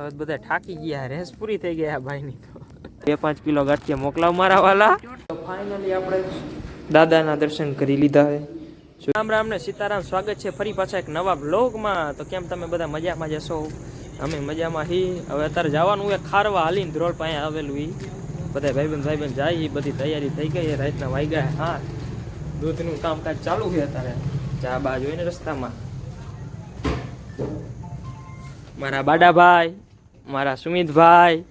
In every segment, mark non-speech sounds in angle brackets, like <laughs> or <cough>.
હવે બધા થાકી ગયા રેસ પૂરી થઈ ગયા ભાઈ ભાઈની તો. બે પાંચ કિલો ગાંઠિયા મોકલાવ મારા વાલા. ફાઇનલી આપણે દાદાના દર્શન કરી લીધા છે. રામ રામ ને સીતારામ સ્વાગત છે ફરી પાછા એક નવા બ્લોગમાં તો કેમ તમે બધા મજામાં જશો અમે મજામાં હી. હવે અત્યારે જવાનું એ ખારવા હાલીને ધ્રોળ પાસે આવેલું ઈ. બધા ભાઈબંધ ભાઈબંધ જાય એ બધી તૈયારી થઈ ગઈ રાતના વાગ્યા હા. દૂધનું કામકાજ ચાલુ છે અત્યારે. ચા બા જોઈને રસ્તામાં. મારા બાડાભાઈ મારા સુમિતભાઈ.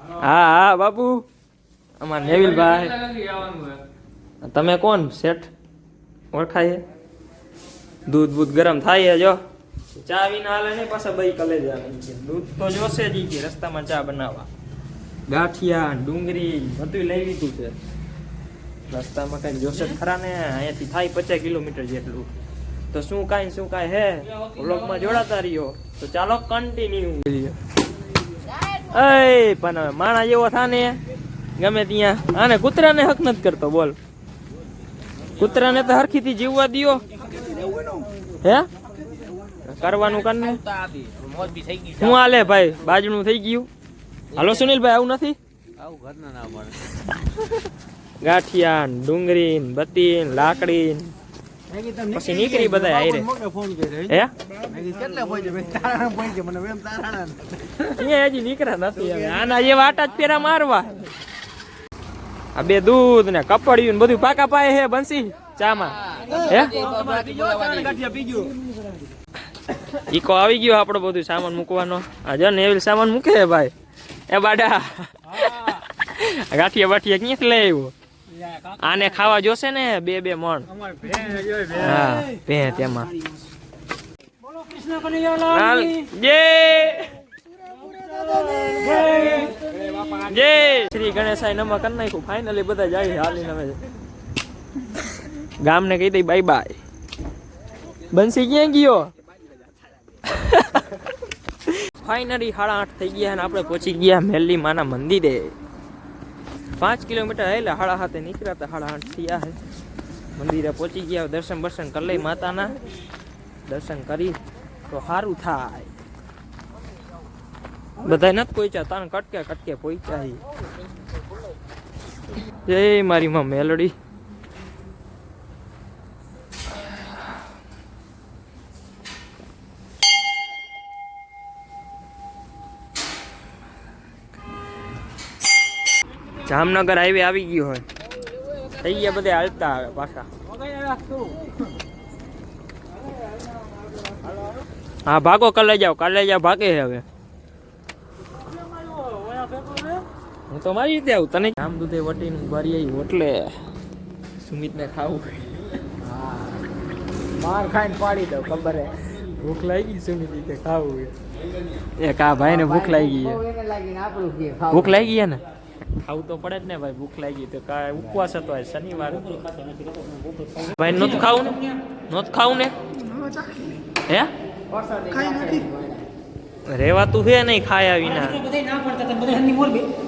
હા હા, બાપુ. અમારા નેવિલભાઈ તમે કોણ, શેઠ? ઓળખાય દૂધ બૂધ ગરમ થાય જો. ચા વિના હાલે નહીં, પાછા બઈ કલે દૂધ તો જોશે જ કે રસ્તામાં ચા બનાવવા. ગાંઠિયા ડુંગળી બધું લઈ લીધું છે. રસ્તામાં કઈ જોશે ખરા ને, અહીંયાથી થાય પચાસ કિલોમીટર જેટલું. તો શું કાંઈ શું કાંઈ હે? વ્લોગમાં જોડાતા રહ્યો. તો ચાલો કન્ટિન્યુ એ પણ હવે માણા જેવો થાને. ગમે ત્યાં. આને કૂતરાને હક નથી કરતો, બોલ. કૂતરાને તો હરખીથી જીવવા દ્યો. હે? કરવાનું કરને શું હાલે ભાઈ, બાજણું થઈ ગયું. હાલો સુનિલભાઈ, આવું નથી? ગાંઠિયા ડુંગળી ને બત્તી લાકડી પછી નીકળી બધા હારે. હે? અહીંયા હજી નીકળ્યા નથી હવે. આના જે વાટા જ પેરા મારવા. આ બે દૂધ ને કપડિયું ને બધું પાકા પાય હે બંસી ચામાં. હે? ઈકો આવી ગયો આપણો બધું સામાન મૂકવાનો. આ જો ને એવી સામાન મૂકે ભાઈ. એ બાડા. ગાંઠિયા બાઠિયા ક્યાંક લઈ આવ્યો? આને ખાવા જોશે ને બે બે મણ. હા બે તેમાં. હાલ, જય. નમા નાખ્યું. ફાઇનલી બધા જાય હાલીને હવે. ગામને કહી દઈ બાય બાય બંસી ક્યાં ગયો? <laughs> ફાઇનલી સાડા આઠ થઈ ગયા અને આપણે પહોંચી ગયા મેલ્લી માના મંદિરે. પાંચ કિલોમીટર એટલે હાળા હાથે નીકળ્યા હતા સાડા હાથ થયા છે મંદિરે પહોંચી ગયા દર્શન બર્શન કરી લઈ માતાના. દર્શન કરી, તો સારું થાય. બધા નથી પહોંચ્યા તાન કટકે કટકે પહોંચ્યા હી. જય મારી માં મેલડી. જામનગર હાઈવે આવી ગયો હોય. થઈ ગયા બધે હાલતા આવે પાછા. હા ભાગો કાલે જાઓ કાલે જાઓ ભાગે હવે. હું તો મારી રીતે આવું તને આમ દૂધે વટીને ભરી આવી એટલે સુમિતને ખાવું માર ખાઈને પાડી દઉં ખબર હે? ભૂખ લાગી સુમિત રીતે ખાવું એ કા ભાઈ ને ભૂખ લાગી કે ખાવું. ભૂખ લાગી ગયા ને? ખાવું તો પડે જ ને ભાઈ ભૂખ લાગી તો કા ઉપવાસ હતો આજ શનિવાર. ભાઈ નહોતું ખાવું ને? નહોતું ખાવું ને? હે? રેવાતું છે નહીં ખાયા વિના. બધાય ના પાડતા હતા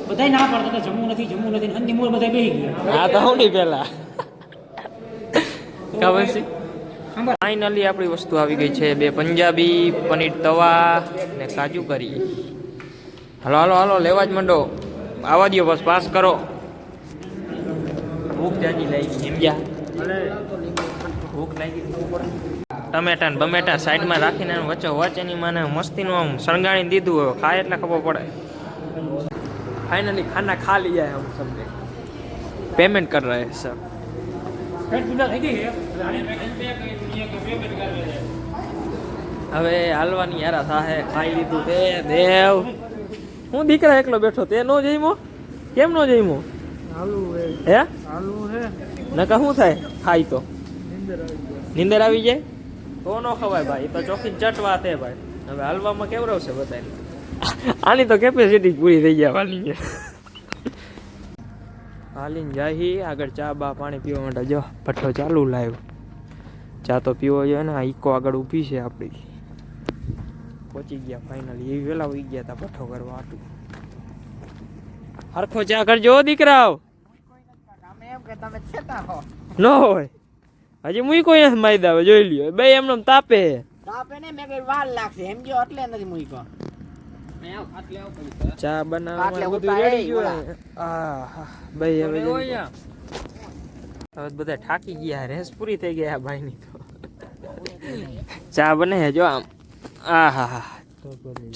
બધા ના પાડતા જમવું નથી જમવું નથી હંદી મોર બધા બેહી ગયા. હા તો હું નહીં પેલા. ખબર છે? ફાઇનલી આપણી વસ્તુ આવી ગઈ છે બે પંજાબી પનીર તવા ને કાજુ કરી. હાલો હાલો હાલો લેવા જ માંડો. આવા દો બસ પાસ કરો. ભૂખ જાજી લાગી જીમ્યા ભૂખ લાગી ટમેટા ને બમેટા સાઈડમાં રાખીને વચ્ચે વચ એની મને મસ્તીનું આમ શણગાણી દીધું હોય ખાય એટલે ખબર પડે. ફાઈનલી ખાના ખા લઈ આયા હમ સમજે. પેમેન્ટ કર રહે સર હવે હાલવાની યારા થાહે ખાઈ લીધું છે દેવ. હું દીકરા એકલો બેઠો તે નો જઈમો કેમ નો જઈમો હે. નકા શું થાય? ખાઈ તો. નીંદર આવી જાય. તો નો ખવાય ભાઈ. તો ચોખ્ખી ચટ વાત હે ભાઈ. હવે હાલવામાં કેવડાવશે બધાને આની તો કેપેસિટી પૂરી થઈ જવાની છે. હાલીને જાહી આગળ ચા બા પાણી પીવા માટે જો. ભઠ્ઠો ચાલુ લાવ્યો ચા તો પીવો જોઈએ ને. આ ઈકો આગળ ઊભી છે આપણી. પહોંચી ગયા ફાઇનલી એ વેલા ઉઈ ગયા હતા પઠ્ઠો કરવા હતું. હરખો ચા કરજો દીકરા દીકરાઓ. અમે એમ કે તમે છેટા હો ન હોય. હજી મુઈ કોઈ નથી મારી જોઈ લ્યો. બે એમનો તાપે તાપે ને મેં કઈ વાર લાગશે. એમ જો એટલે નથી મૂક્યો. ચા આટલે બનાવવા બધું રેડી ગયું ઓલા. ભાઈ હવે હવે બધા થાકી ગયા રેસ પૂરી થઈ ગયા આ ભાઈની તો. ચા બને છે જો આમ. આહા.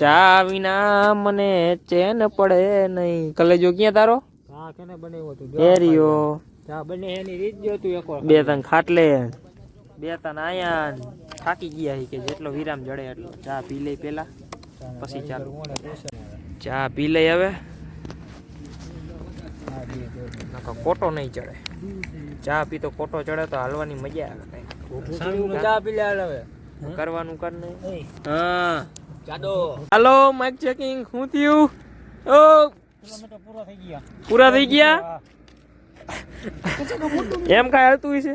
ચા વિના મને ચેન પડે નહીં. કલેજો ક્યાં તારો? હા બનાવ્યો તું એરિયો ચા બને એની રીત જો તું એક બે ત્રણ ખાટલે. બે ત્રણ આયા થાકી ગયા હી કે જેટલો વિરામ જડે એટલો. ચા પી લઈ પેલા. પછી ચાલો. ચા પી લઈ હવે. કોટો નહીં ચડે. ચા પી તો કોટો ચડે તો હાલવાની મજા આવે ચા પી લે હવે. કરવાનું કર ને. એય. હા. હાલો માઇક ચેકિંગ શું થયું? ઓ. પૂરા થઈ ગયા? પૂરા થઈ ગયા? એમ કાંઈ હાલતું હશે?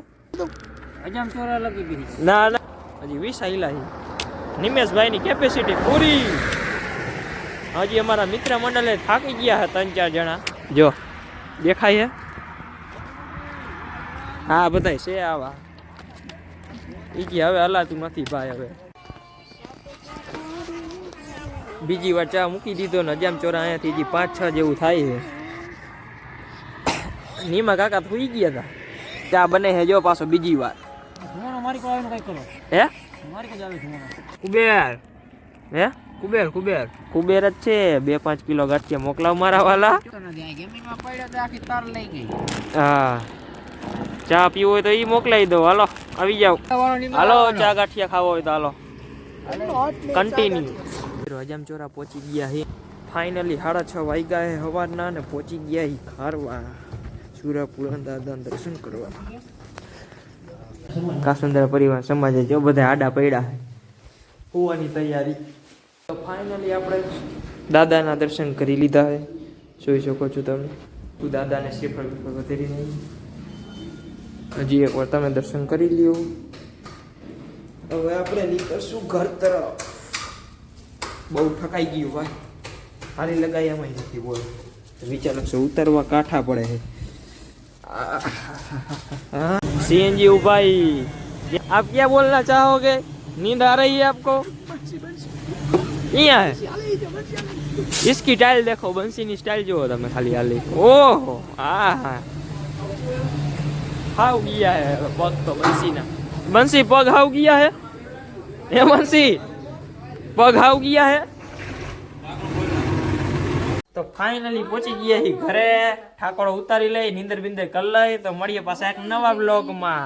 હજામ ચોરા લગી ગઈ. ના ના. હજી વીસ આઈલા છે. નિમેશભાઈની કેપેસિટી પૂરી. હજી અમારા મિત્ર મંડળે થાકી ગયા હતા ત્રણ ચાર જણા. જો દેખાય છે? હા બધાય છે આવા. ઈ કે હવે હલાતું નથી ભાઈ હવે. બીજી વાર ચા મૂકી દીધો ને અજામ ચોરા અહીંયાથી હજી પાંચ છ જેવું થાય છે. નીમા કાકા થઈ ગયા હતા ચા બને હે જો પાછો બીજી વાર. હે? કુબેર. હે? કુબેર કુબેર. કુબેર જ છે. બે પાંચ કિલો ગાંઠિયા મોકલાવ મારા વાલા. હા. ચા પીવો હોય તો એ મોકલાવી દો હાલો. આવી જાવ હાલો ચા ગાંઠિયા ખાવો હોય તો હાલો. કન્ટિન્યુ હજામ ચોરા પહોંચી ગયા હે. ફાઇનલી સાડા છ વાગ્યા હે સવારના ને પહોંચી ગયા હી ખારવા. સુરાપુરા દાદા દર્શન કરવા. કાસુંદર પરિવાર સમાજે જો બધા આડા પડ્યા હોવાની તૈયારી. તો ફાઇનલી આપણે દાદાના દર્શન કરી લીધા હે. જોઈ શકો છો તમે. તું દાદાને શ્રીફળ વધેરી નહીં હજી એકવાર તમે દર્શન કરી લ્યો હવે આપણે નીકળશું ઘર તરફ બહુ ઠકાઈ ગયું ભાઈ હારી લગાઈ એમાં નથી બોલ વિચાર છે ઉતરવા કાઠા પડે છે सीएनजी भाई आप क्या बोलना चाहोगे नींद आ रही है आपको यहाँ है इसकी स्टाइल देखो बंसी ની સ્ટાઇલ જુઓ તમે ખાલી હાલી ઓહો આ હાવ ગયા હે પગ તો बंसी ના બંસી પગ હાવ ગયા હે એ બંસી પગ હાવ ગયા હે તો ફાઇનલી પહોંચી ગયા ઘરે ઠાકોર ઉતારી લઈ નીંદર બિંદર કરી લઈ તો મળીએ પાછા એક નવા બ્લોગમાં